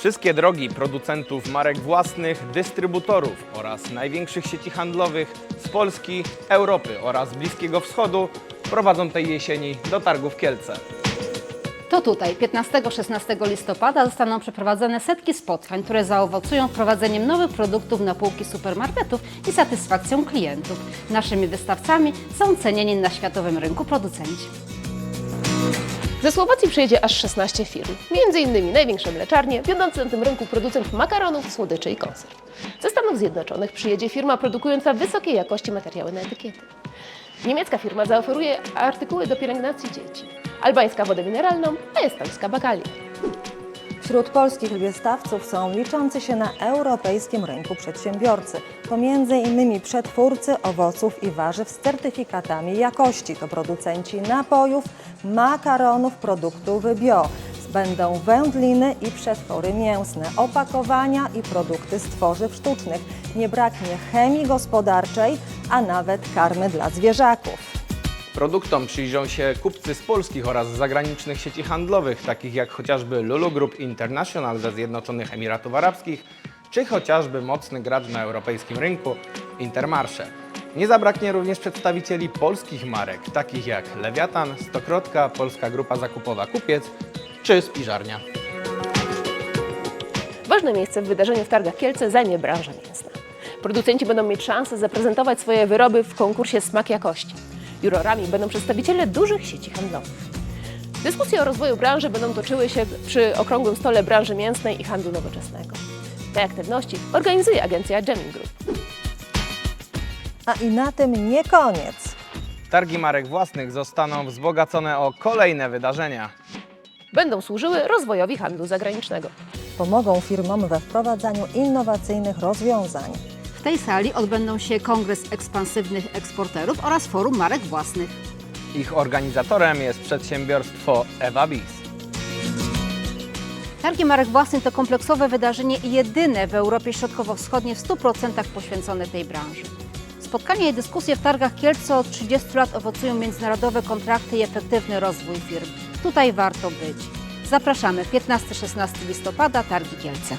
Wszystkie drogi producentów marek własnych, dystrybutorów oraz największych sieci handlowych z Polski, Europy oraz Bliskiego Wschodu prowadzą tej jesieni do targów Kielce. To tutaj 15-16 listopada zostaną przeprowadzone setki spotkań, które zaowocują wprowadzeniem nowych produktów na półki supermarketów i satysfakcją klientów. Naszymi wystawcami są cenieni na światowym rynku producenci. Ze Słowacji przyjedzie aż 16 firm, innymi największe mleczarnie, wiodący na tym rynku producent makaronów, słodyczy i konserw. Ze Stanów Zjednoczonych przyjedzie firma produkująca wysokiej jakości materiały na etykiety. Niemiecka firma zaoferuje artykuły do pielęgnacji dzieci. Albańska wodę mineralną, a estońska bakalia. Wśród polskich wystawców są liczący się na europejskim rynku przedsiębiorcy. To m.in. przetwórcy owoców i warzyw z certyfikatami jakości. To producenci napojów, makaronów, produktów bio. Będą wędliny i przetwory mięsne, opakowania i produkty z tworzyw sztucznych. Nie braknie chemii gospodarczej, a nawet karmy dla zwierzaków. Produktom przyjrzą się kupcy z polskich oraz zagranicznych sieci handlowych, takich jak chociażby Lulu Group International ze Zjednoczonych Emiratów Arabskich, czy chociażby mocny gracz na europejskim rynku Intermarché. Nie zabraknie również przedstawicieli polskich marek, takich jak Lewiatan, Stokrotka, Polska Grupa Zakupowa Kupiec czy Spiżarnia. Ważne miejsce w wydarzeniu w Targach Kielce zajmie branża mięsna. Producenci będą mieć szansę zaprezentować swoje wyroby w konkursie Smak Jakości. Jurorami będą przedstawiciele dużych sieci handlowych. Dyskusje o rozwoju branży będą toczyły się przy okrągłym stole branży mięsnej i handlu nowoczesnego. Te aktywności organizuje agencja Geming Group. A i na tym nie koniec. Targi marek własnych zostaną wzbogacone o kolejne wydarzenia. Będą służyły rozwojowi handlu zagranicznego. Pomogą firmom we wprowadzaniu innowacyjnych rozwiązań. W tej sali odbędą się Kongres Ekspansywnych Eksporterów oraz Forum Marek Własnych. Ich organizatorem jest przedsiębiorstwo Eva Bis. Targi Marek Własnych to kompleksowe wydarzenie i jedyne w Europie Środkowo-Wschodniej w 100% poświęcone tej branży. Spotkania i dyskusje w targach Kielce od 30 lat owocują międzynarodowe kontrakty i efektywny rozwój firm. Tutaj warto być. Zapraszamy 15-16 listopada, Targi Kielce.